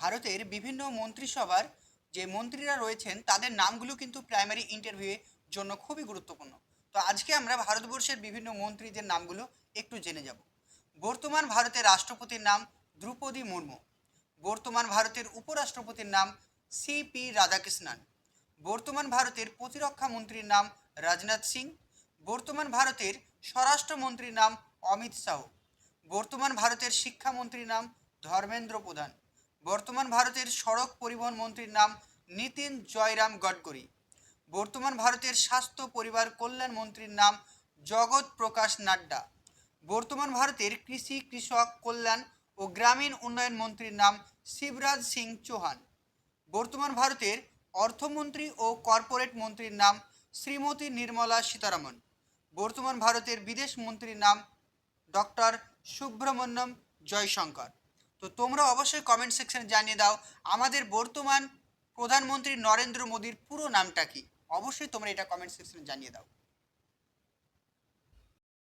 ভারতের বিভিন্ন মন্ত্রিসভার যে মন্ত্রীরা রয়েছেন, তাদের নামগুলো কিন্তু প্রাইমারি ইন্টারভিউয়ের জন্য খুবই গুরুত্বপূর্ণ। তো আজকে আমরা ভারতবর্ষের বিভিন্ন মন্ত্রীদের নামগুলো একটু জেনে যাব। বর্তমান ভারতের রাষ্ট্রপতির নাম দ্রৌপদী মুর্মু। বর্তমান ভারতের উপরাষ্ট্রপতির নাম সি পি রাধাকৃষ্ণন। বর্তমান ভারতের প্রতিরক্ষা মন্ত্রীর নাম রাজনাথ সিং। বর্তমান ভারতের স্বরাষ্ট্রমন্ত্রীর নাম অমিত শাহ। বর্তমান ভারতের শিক্ষামন্ত্রীর নাম ধর্মেন্দ্র প্রধান। বর্তমান ভারতের সড়ক পরিবহন মন্ত্রীর নাম নীতিন জয়রাম গডকরি। বর্তমান ভারতের স্বাস্থ্য, পরিবার কল্যাণ মন্ত্রীর নাম জগৎ প্রকাশ নাড্ডা। বর্তমান ভারতের কৃষি, কৃষক কল্যাণ ও গ্রামীণ উন্নয়ন মন্ত্রীর নাম শিবরাজ সিং চৌহান। বর্তমান ভারতের অর্থমন্ত্রী ও কর্পোরেট মন্ত্রীর নাম শ্রীমতী নির্মলা সীতারামন। বর্তমান ভারতের বিদেশ মন্ত্রীর নাম ডক্টর সুব্রমণ্যম জয়শঙ্কর। তো তোমরা অবশ্যই কমেন্ট সেকশনে জানিয়ে দাও, আমাদের বর্তমান প্রধানমন্ত্রী নরেন্দ্র মোদীর পুরো নামটা কি? অবশ্যই তোমরা এটা কমেন্ট সেকশনে জানিয়ে দাও।